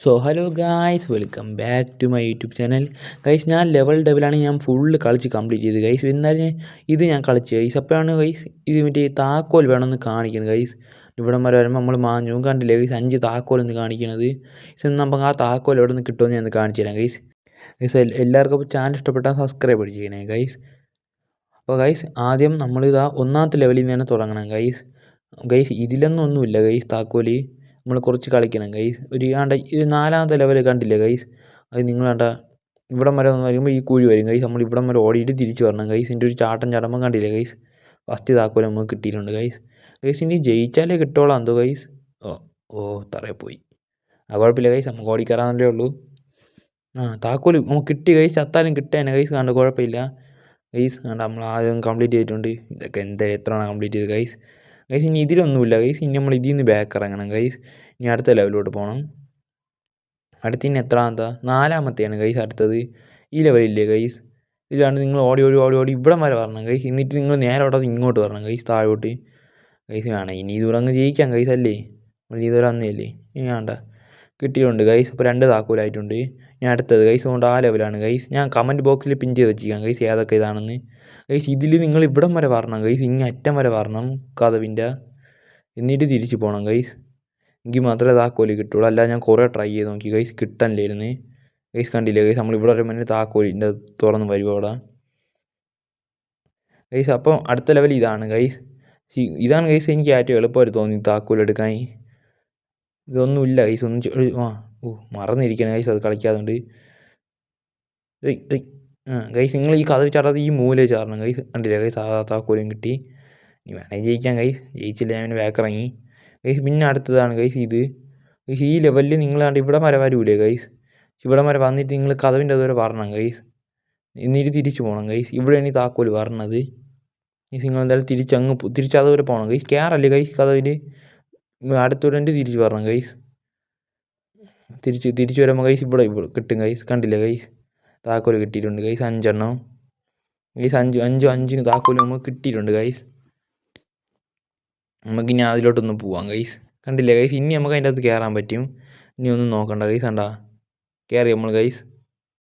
So hello guys welcome back to my YouTube channel guys ഞാൻ level ഡെവലാണ് ഞാൻ full കളിച്ച് കംപ്ലീറ്റ് ചെയ്ത് ഗൈസ് എന്നാലും ഇത് ഞാൻ കളിച്ച് ഗൈസ് അപ്പോഴാണ് ഗൈസ് ഇത് മറ്റേ താക്കോൽ വേണമെന്ന് കാണിക്കുന്നത് ഗൈസ് ഇവിടെ വരെ വരുമ്പോൾ നമ്മൾ മാഞ്ഞു കണ്ടില്ലേ ഗൈസ് അഞ്ച് താക്കോൽ എന്ന് കാണിക്കുന്നത് ഗൈസ് നമുക്ക് ആ താക്കോൽ എവിടെ നിന്ന് കിട്ടുമെന്ന് ഞാൻ കാണിച്ചു തരാം ഗൈസ് ഗൈസ് എല്ലാവർക്കും ചാനൽ ഇഷ്ടപ്പെട്ടാൽ സബ്സ്ക്രൈബ് ചെയ്യണേ ഗൈസ് അപ്പോൾ ഗൈസ് ആദ്യം നമ്മളിതാ ഒന്നാമത്തെ ലെവലിൽ നിന്ന് തന്നെ തുടങ്ങണം ഗൈസ് ഗൈസ് ഇതിലൊന്നും ഒന്നുമില്ല ഗൈസ് താക്കോൽ. നമ്മൾ കുറച്ച് കളിക്കണം ഗൈസ് ഒരു ആണ്ട ഒരു നാലാമത്തെ ലെവൽ കണ്ടില്ലേ ഗൈസ് അത് നിങ്ങൾ കണ്ട ഇവിടം വരെ വരുമ്പോൾ ഈ കുഴി വരും ഗൈസ് നമ്മൾ ഇവിടം വരെ ഓടിയിട്ട് തിരിച്ച് വരണം ഗൈസ് എന്റെ ഒരു ചാട്ടം ചടമ്പം കണ്ടില്ലേ ഗൈസ് ഫസ്റ്റ് താക്കോൽ നമുക്ക് കിട്ടിയിട്ടുണ്ട് ഗൈസ് ഗൈസ് ഇനി ജയിച്ചാലേ കിട്ടോളാം എന്തോ ഗൈസ് ഓ ഓ തറയെ പോയി. ആ കുഴപ്പമില്ല ഗൈസ് നമുക്ക് ഓടിക്കാറാന്നല്ലേ ഉള്ളൂ. ആ താക്കോൽ നമുക്ക് കിട്ടി ഗൈസ് ചത്താലും കിട്ടേനെ ഗൈസ് കണ്ട് കുഴപ്പമില്ല. ഗൈസ് കണ്ട നമ്മൾ ആദ്യം കംപ്ലീറ്റ് ചെയ്തിട്ടുണ്ട്. ഇതൊക്കെ എന്താ എത്ര കംപ്ലീറ്റ് ചെയ്ത് ഗൈസ് ഗൈസ് ഇനി ഇതിലൊന്നുമില്ല. ഗൈസ് ഇനി നമ്മൾ ഇതിൽ നിന്ന് ബാക്ക് ഇറങ്ങണം. ഗൈസ് ഇനി അടുത്ത ലെവലിലോട്ട് പോകണം അടുത്ത ഇനി എത്രാമത്തെ നാലാമത്തെയാണ് ഗൈസ് അടുത്തത്. ഈ ലെവലില്ലേ ഗൈസ് ഇതിലാണ് നിങ്ങൾ ഓടി ഓടി ഓടി ഓടി ഇവിടം വരെ വരണം ഗൈസ് എന്നിട്ട് നിങ്ങൾ നേരെ ഓടാതെ ഇങ്ങോട്ട് വരണം ഗൈസ് താഴോട്ട്. ഗൈസ് വേണം. ഇനി ഇതുകൂടെ അങ്ങ് ജയിക്കാം ഗൈസ് അല്ലേ? നമ്മൾ ഇതുവരെ വന്നതല്ലേ ഇനി വേണ്ട. കിട്ടിയിട്ടുണ്ട്. ഗൈസ് അപ്പോൾ രണ്ട് താക്കോലായിട്ടുണ്ട്. ഞാൻ അടുത്തത് ഗൈസ് കൊണ്ട് ആ ലെവലാണ് ഗൈസ് ഞാൻ കമന്റ് ബോക്സിൽ പിൻ ചെയ്ത് വെച്ചിരിക്കാം ഗൈസ് ഏതൊക്കെ ഇതാണെന്ന്. ഗൈസ് ഇതിൽ നിങ്ങൾ ഇവിടം വരെ വരണം. ഗൈസ് ഇങ്ങനെ അറ്റം വരെ വരണം കഥവിന്റെ. എന്നിട്ട് തിരിച്ചു പോകണം ഗൈസ് എങ്കിൽ മാത്രമേ താക്കോൽ കിട്ടുള്ളൂ. അല്ലാതെ ഞാൻ കുറേ ട്രൈ ചെയ്ത് നോക്കി. ഗൈസ് കിട്ടാനില്ലായിരുന്നു ഗൈസ് കണ്ടില്ലേ? ഗൈസ് നമ്മൾ ഇവിടെ വരുമ്പോൾ താക്കോലിന്റെ തുറന്ന് വരും അവിടെ. ഗൈസ് അപ്പം അടുത്ത ലെവൽ ഇതാണ് ഗൈസ് ഇതാണ് ഗൈസ് എനിക്ക് ഏറ്റവും എളുപ്പമായിട്ട് തോന്നി താക്കോൽ എടുക്കാൻ ഇതൊന്നുമില്ല ഗൈസ് ഒന്ന് ആ ഓ മറന്നിരിക്കണേ ഗൈസ് അത് കളിക്കാതുകൊണ്ട് ആ ഗൈസ് നിങ്ങൾ ഈ കഥ ചാടാതെ ഈ മൂല ചാടണം ഗൈസ് കണ്ടില്ല ഗൈസ് ആ താക്കോലും കിട്ടി. ഇനി വേണമെങ്കിൽ ജയിക്കാം ഗൈസ് ജയിച്ചില്ല ഞാൻ പിന്നെ വേക്കിറങ്ങി ഗൈസ് പിന്നെ അടുത്തതാണ് ഗൈസ് ഇത്. ഗൈസ് ഈ ലെവലിൽ നിങ്ങൾ ഇവിടെ വരെ വരൂലേ ഗൈസ് ഇവിടെ വരെ വന്നിട്ട് നിങ്ങൾ കഥവിന്റെ അതുവരെ വരണം ഗൈസ് എന്നിട്ട് തിരിച്ചു പോകണം ഗൈസ് ഇവിടെയാണ് ഈ താക്കോൽ വരണത് ഗൈസ് നിങ്ങൾ എന്തായാലും തിരിച്ചങ്ങ് തിരിച്ച് അതുവരെ പോകണം ഗൈസ് കയറല്ലേ ഗൈസ് കഥവിൽ അടുത്തൊരു തിരിച്ച് വരണം ഗൈസ് തിരിച്ച് തിരിച്ച് വരുമ്പോൾ ഗൈസ് ഇവിടെ കിട്ടും ഗൈസ് കണ്ടില്ലേ ഗൈസ് താക്കോൽ കിട്ടിയിട്ടുണ്ട് ഗൈസ് അഞ്ചെണ്ണം. ഗൈസ് അഞ്ച് അഞ്ച് അഞ്ചിന് താക്കോൽ നമുക്ക് കിട്ടിയിട്ടുണ്ട് നമുക്ക് ഇനി അതിലോട്ടൊന്ന് പോവാം ഗൈസ് കണ്ടില്ലേ ഗൈസ് ഇനി നമുക്ക് അതിന്റെ അകത്ത് കയറാൻ പറ്റും. ഇനി ഒന്നും നോക്കണ്ട ഗൈസ് കണ്ടാ? കയറി നമ്മൾ ഗൈസ്